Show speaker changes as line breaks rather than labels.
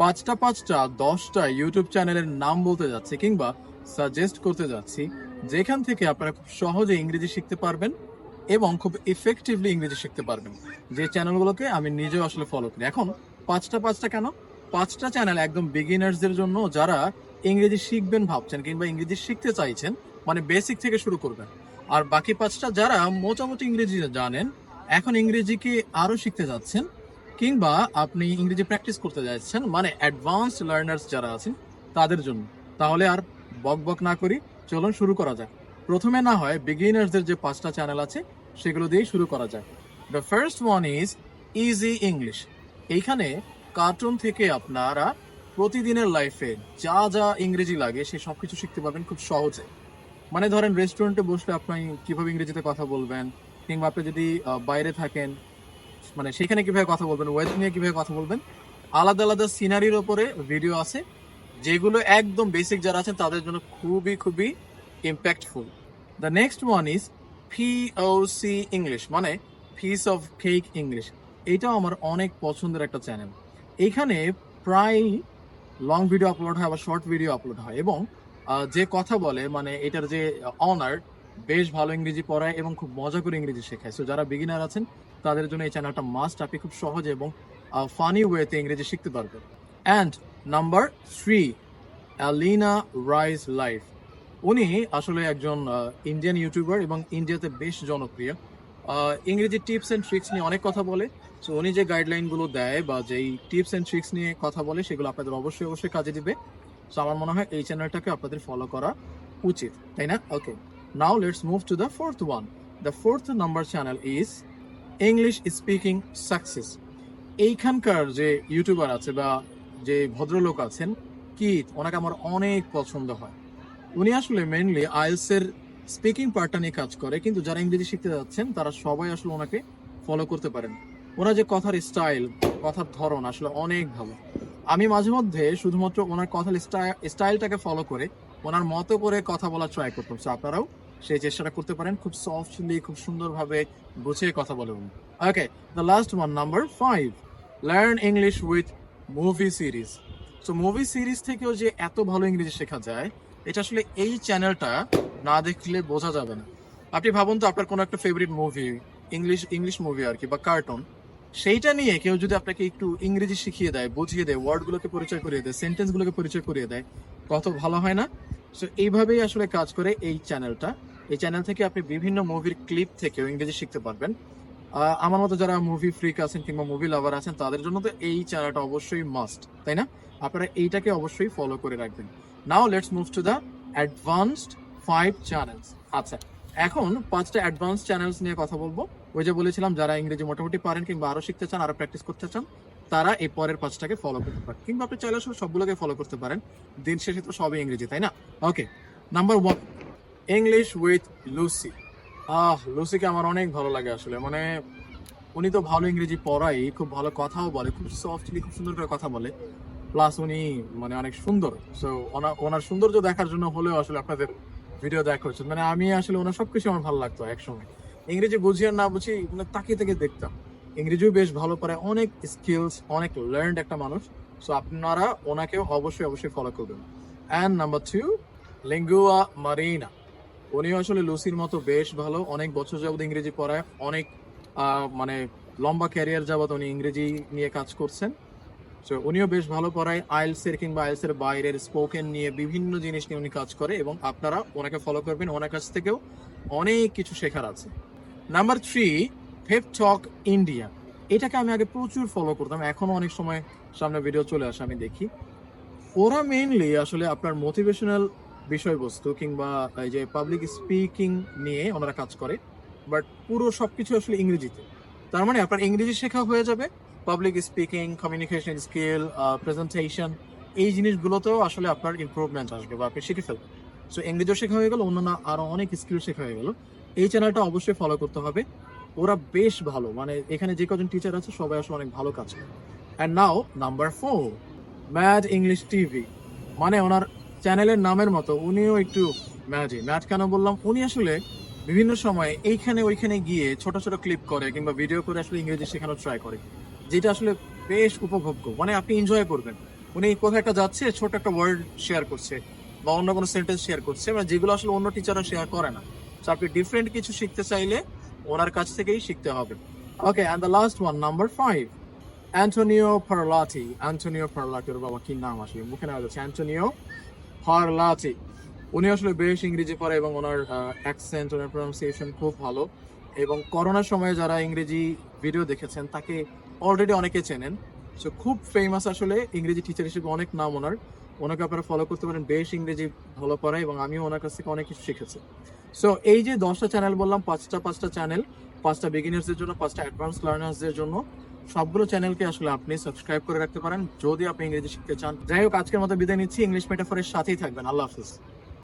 পাঁচটা পাঁচটা, দশটা ইউটিউব চ্যানেলের নাম বলতে যাচ্ছি কিংবা সাজেস্ট করতে যাচ্ছি, যেখান থেকে আপনারা খুব সহজে ইংরেজি শিখতে পারবেন এবং খুব ইফেক্টিভলি ইংরেজি শিখতে পারবেন। যে চ্যানেলগুলোকে আমি নিজেও আসলে ফলো করি। এখন পাঁচটা পাঁচটা কেন? পাঁচটা চ্যানেল একদম বিগিনার্সদের জন্য যারা ইংরেজি শিখবেন ভাবছেন কিংবা ইংরেজি শিখতে চাইছেন মানে বেসিক থেকে শুরু করবেন। আর বাকি পাঁচটা যারা মোটামুটি ইংরেজি জানেন, এখন ইংরেজিকে আরও শিখতে যাচ্ছেন? কিংবা আপনি ইংরেজি প্র্যাকটিস করতে যাচ্ছেন মানে অ্যাডভান্স লার্নার্স যারা আছেন, তাদের জন্য। তাহলে আর বক বক না করি, চলুন শুরু করা যাক। প্রথমে না হয় বিগিনার্সদের যে পাঁচটা চ্যানেল আছে, সেগুলো দিয়েই শুরু করা যায় the first one is easy English এইখানে কার্টুন থেকে আপনারা প্রতিদিনের লাইফে যা যা ইংরেজি লাগে, সে সব কিছু শিখতে পারবেন খুব সহজে। মানে ধরেন রেস্টুরেন্টে বসলে আপনি কীভাবে ইংরেজিতে কথা বলবেন, কিংবা আপনি যদি বাইরে থাকেন মানে সেখানে কীভাবে কথা বলবেন ওয়েদার নিয়ে কীভাবে কথা বলবেন, আলাদা আলাদা সিনারির ওপরে ভিডিও আছে, যেগুলো একদম বেসিক যারা আছেন তাদের জন্য খুবই খুবই impactful the next one is POC English মানে পিস অফ কেক ইংলিশ এইটাও আমার অনেক পছন্দের একটা চ্যানেল এইখানে প্রায় লং ভিডিও আপলোড হয়, আবার শর্ট ভিডিও আপলোড হয় এবং যে কথা বলে মানে এটার যে অনার বেশ ভালো ইংরেজি পড়ায় এবং খুব মজা করে ইংরেজি শেখায়। সো যারা বিগিনার আছেন, তাদের জন্য এই চ্যানেলটা মাস্ট আপনি খুব সহজে এবং ফানি ওয়েতে ইংরেজি শিখতে পারবেন। And number three Alina Rais life উনি আসলে একজন ইন্ডিয়ান ইউটিউবার এবং ইন্ডিয়াতে বেশ জনপ্রিয়। ইংরেজি টিপস অ্যান্ড ট্রিক্স নিয়ে অনেক কথা বলে। সো উনি যে গাইডলাইনগুলো দেয় বা যেই টিপস অ্যান্ড ট্রিক্স নিয়ে কথা বলে, সেগুলো আপনাদের অবশ্যই অবশ্যই কাজে দিবে। সো আমার মনে হয় এই চ্যানেলটাকে আপনাদের ফলো করা উচিত, তাই না? Okay now let's move to the fourth one the fourth number channel is English speaking success এইখানকার যে ইউটিউবার আছে বা যে ভদ্রলোক আছেন, কিত, ওনাকে আমার অনেক পছন্দ হয়। উনি আসলে মেইনলি আইএলসের স্পিকিং পার্টটা নিয়ে কাজ করে, কিন্তু যারা ইংরেজি শিখতে যাচ্ছেন, তারা সবাই আসলে ওনাকে ফলো করতে পারেন। ওনার যে কথার স্টাইল কথার ধরন আসলে অনেক ভালো। আমি মাঝে মধ্যে শুধুমাত্র ওনার কথার স্টাইলটাকে ফলো করে ওনার মতো করে কথা বলার ট্রাই করতাম। সো আপনারাও সেই চেষ্টাটা করতে পারেন। খুব সফটলি খুব সুন্দরভাবে গুছিয়ে কথা বলে okay the last one number five learn English with movie series so movie series থেকেও যে এত ভালো ইংরেজি শেখা যায়, এটা আসলে এই চ্যানেলটা না দেখলে বোঝা যাবে না। আপনি ভাবুন তো, আপনার কোনো একটা favourite movie English English movie আর কি, বা কার্টুন সেইটা নিয়ে কেউ যদি আপনাকে একটু ইংরেজি শিখিয়ে দেয়, বুঝিয়ে দেয় ওয়ার্ডগুলোকে পরিচয় করিয়ে দেয় সেন্টেন্সগুলোকে পরিচয় করিয়ে দেয়, কত ভালো হয় না? সো এইভাবেই আসলে কাজ করে এই চ্যানেলটা এই চ্যানেল থেকে আপনি বিভিন্ন মুভির ক্লিপ থেকেও ইংরেজি শিখতে পারবেন। আমার মতো যারা মুভি ফ্রিক আছেন কিংবা মুভি লাভার আছেন, তাদের জন্য তো এই চ্যানেলটা অবশ্যই মাস্ট তাই না? আপনারা এইটাকে অবশ্যই ফলো করে রাখবেন। Now let's move to the advanced five channels আচ্ছা এখন পাঁচটা অ্যাডভান্স চ্যানেলস নিয়ে কথা বলব। ওই যে বলেছিলাম, যারা ইংরেজি মোটামুটি পারেন কিংবা আরও শিখতে চান, আরও প্র্যাকটিস করতে চান তারা এই পরের পাঁচটাকে ফলো করতে পারেন কিংবা আপনি চাইলে সবগুলোকে ফলো করতে পারেন। দিন শেষে তো সবই ইংরেজি, তাই না? Okay number one English with Lucy uh লুসিকে আমার অনেক ভালো লাগে আসলে। মানে উনি তো ভালো ইংরেজি পড়াই, খুব ভালো কথাও বলে, খুব সফটলি খুব সুন্দর করে কথা বলে। প্লাস উনি মানে অনেক সুন্দর। সো ওনার সৌন্দর্য দেখার জন্য হলেও আসলে আপনাদের ভিডিও দেখা উচিত। মানে আমি আসলে ওনার সবকিছু আমার ভালো লাগতো একসময়। ইংরেজি বুঝি আর না বুঝি মানে তাকিয়ে তাকিয়ে দেখতাম। ইংরেজিও বেশ ভালো পারে অনেক স্কিলস অনেক লার্নড একটা মানুষ। সো আপনারা ওনাকেও অবশ্যই অবশ্যই ফলো করবেন। And number two Lingua Marina উনিও আসলে লুসির মতো বেশ ভালো, অনেক বছর যাবত ইংরেজি পড়ায়, অনেক মানে লম্বা ক্যারিয়ার যাবত উনি ইংরেজি নিয়ে কাজ করছেন। তো উনিও বেশ ভালো পড়ায় আইএলসের কিংবা আইএলসের বাইরের স্পোকেন নিয়ে বিভিন্ন জিনিস নিয়ে উনি কাজ করে এবং আপনারা ওনাকে ফলো করবেন। ওনার কাছ থেকেও অনেক কিছু শেখার আছে। Number three pep talk India এটাকে আমি আগে প্রচুর ফলো করতাম, এখনও অনেক সময় সামনে ভিডিও চলে আসে, আমি দেখি। ওরা মেইনলি আসলে আপনার মোটিভেশনাল বিষয়বস্তু কিংবা এই যে পাবলিক স্পিকিং নিয়ে ওনারা কাজ করে বাট পুরো সব কিছু আসলে ইংরেজিতে। তার মানে আপনার ইংরেজি শেখা হয়ে যাবে public speaking communication skill presentation এই জিনিসগুলোতেও আসলে আপনার ইম্প্রুভমেন্ট আসবে বা আপনি শিখে ফেলবেন। সো ইংরেজিও শেখা হয়ে গেল, অন্যান্য আরও অনেক স্কিল শেখা হয়ে গেল। এই চ্যানেলটা অবশ্যই ফলো করতে হবে। ওরা বেশ ভালো। মানে এখানে যে কজন টিচার আছে, সবাই আসলে অনেক ভালো কাজ করে। And now number four mad English TV মানে ওনার চ্যানেলের নামের মতো, উনিও একটু ম্যাডই ম্যাড কেন বললাম? উনি আসলে বিভিন্ন সময় এইখানে ওইখানে গিয়ে ছোট ছোট ক্লিপ করে কিংবা ভিডিও করে আসলে ইংরেজি শেখানোর ট্রাই করে। যেটা আসলে বেশ উপভোগ্য। মানে আপনি এনজয় করবেন। উনি কোথায় একটা যাচ্ছে ছোট একটা ওয়ার্ড শেয়ার করছে বা অন্য কোনো সেন্টেন্স শেয়ার করছে। মানে যেগুলো আসলে অন্য টিচাররা শেয়ার করে না। তো আপনি ডিফারেন্ট কিছু শিখতে চাইলে ওনার কাছ থেকেই শিখতে হবে। Okay and the last one number five Antonio Parlati Antonio Parlati ওর বাবা, কি নাম আসলে? মুখে নেওয়া যাচ্ছে অ্যান্টোনিও পারলাটি উনি আসলে বেশ ইংরেজি পড়ে এবং ওনার অ্যাকসেন্ট ওনার প্রনাউন্সিয়েশন খুব ভালো। এবং করোনার সময় যারা ইংরেজি ভিডিও দেখেছেন, তাকে অলরেডি অনেকে চেনেন। সো খুব ফেমাস আসলে ইংরেজি টিচার হিসেবে অনেক নাম ওনার। ওনাকে আপনারা ফলো করতে পারেন। বেশ ইংরেজি ভালো পড়ায় এবং আমিও ওনার কাছ থেকে অনেক কিছু শিখেছি। সো এই যে দশটা চ্যানেল বললাম, পাঁচটা পাঁচটা চ্যানেল পাঁচটা বিগিনার্সদের জন্য, পাঁচটা অ্যাডভান্স লার্নার্সদের জন্য, সবগুলো চ্যানেলকে আসলে আপনি সাবস্ক্রাইব করে রাখতে পারেন। যদি আপনি ইংরেজি শিখতে চান, যাই হোক, আজকের মতো বিদায় নিচ্ছি। ইংলিশ মেটাফোরের সাথেই থাকবেন। আল্লাহ হাফিজ।